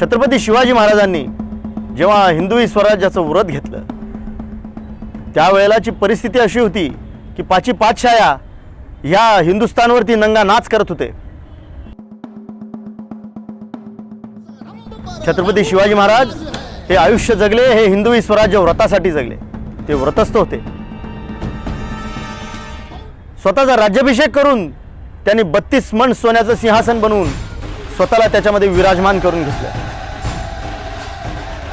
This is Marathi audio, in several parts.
छत्रपती शिवाजी महाराजांनी जेव्हा हिंदवी स्वराज्याचं व्रत घेतलं त्यावेळेलाची परिस्थिती अशी होती की पाची पाचशाया ह्या हिंदुस्थानवरती नंगा नाच करत होते. छत्रपती शिवाजी महाराज हे आयुष्य जगले हे हिंदवी स्वराज्य व्रतासाठी जगले. ते व्रतस्थ होते. स्वतःचा राज्याभिषेक करून त्यांनी बत्तीस मन सोन्याचं सिंहासन बनवून स्वतःला त्याच्यामध्ये विराजमान करून घेतलं.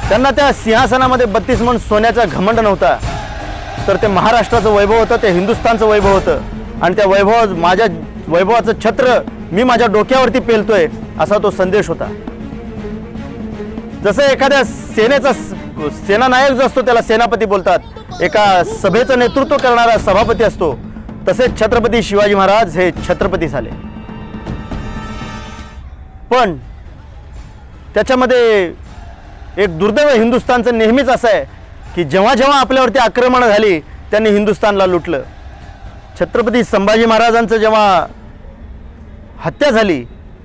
त्यांना त्या सिंहासनामध्ये बत्तीस मन सोन्याचा घमंड नव्हता. तर ते महाराष्ट्राचं वैभव होतं ते हिंदुस्थानचं वैभव होतं. आणि त्या वैभव माझ्या वैभवाचं छत्र मी माझ्या डोक्यावरती पेलतोय असा तो संदेश होता. जसं एखाद्या सेनेचा सेनानायक जो असतो त्याला सेनापती बोलतात. एका सभेचं नेतृत्व करणारा सभापती असतो. तसेच छत्रपती शिवाजी महाराज हे छत्रपती झाले. पण त्याच्यामध्ये एक दुर्दैव हिंदुस्थानचं नेहमीच असं आहे की जेव्हा जेव्हा आपल्यावरती आक्रमणं झाली त्यांनी हिंदुस्थानला लुटलं. छत्रपती संभाजी महाराजांचं जेव्हा हत्या झाली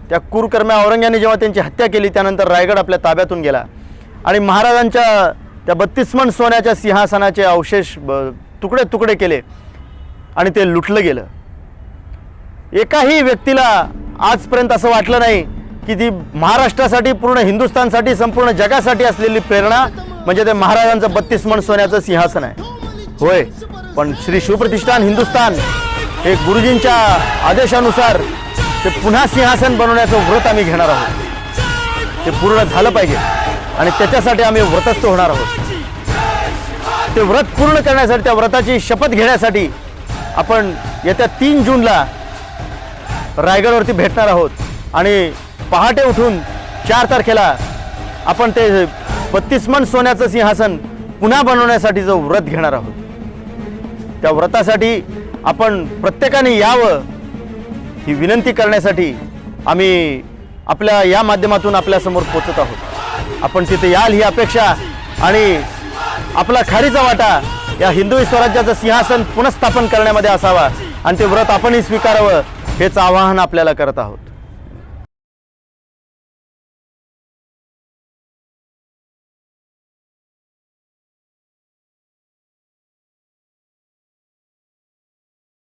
त्या कुरकर्म्या औरंग्याने जेव्हा त्यांची हत्या केली त्यानंतर रायगड आपल्या ताब्यातून गेला. आणि महाराजांच्या त्या बत्तीस मन सोन्याच्या सिंहासनाचे अवशेष ब- तुकडे तुकडे केले आणि ते लुटलं गेलं. एकाही व्यक्तीला आजपर्यंत असं वाटलं नाही की ती महाराष्ट्रासाठी पूर्ण हिंदुस्थानसाठी संपूर्ण जगासाठी असलेली प्रेरणा म्हणजे ते महाराजांचं बत्तीस मन सोन्याचं सिंहासन आहे. होय पण श्री शिवप्रतिष्ठान हिंदुस्थान हे गुरुजींच्या आदेशानुसार ते पुन्हा सिंहासन बनवण्याचं व्रत आम्ही घेणार आहोत. ते पूर्ण झालं पाहिजे आणि त्याच्यासाठी आम्ही व्रतस्थ होणार आहोत. ते व्रत पूर्ण करण्यासाठी त्या व्रताची शपथ घेण्यासाठी आपण येत्या तीन जूनला रायगडवरती भेटणार आहोत. आणि पहाटे उठून चार तारखेला आपण ते बत्तीस मन सोन्याचं सिंहासन पुन्हा बनवण्यासाठी जो व्रत घेणार आहोत. त्या व्रतासाठी आपण प्रत्येकाने यावं ही विनंती करण्यासाठी आम्ही आपल्या या माध्यमातून आपल्यासमोर पोचत आहोत. आपण तिथे याल ही अपेक्षा आणि आपला खारीचा वाटा या हिंदवी स्वराज्याचं सिंहासन पुनःस्थापन करण्यामध्ये असावा आणि ते व्रत आपणही स्वीकारावं हेच आवाहन आपल्याला करत आहोत.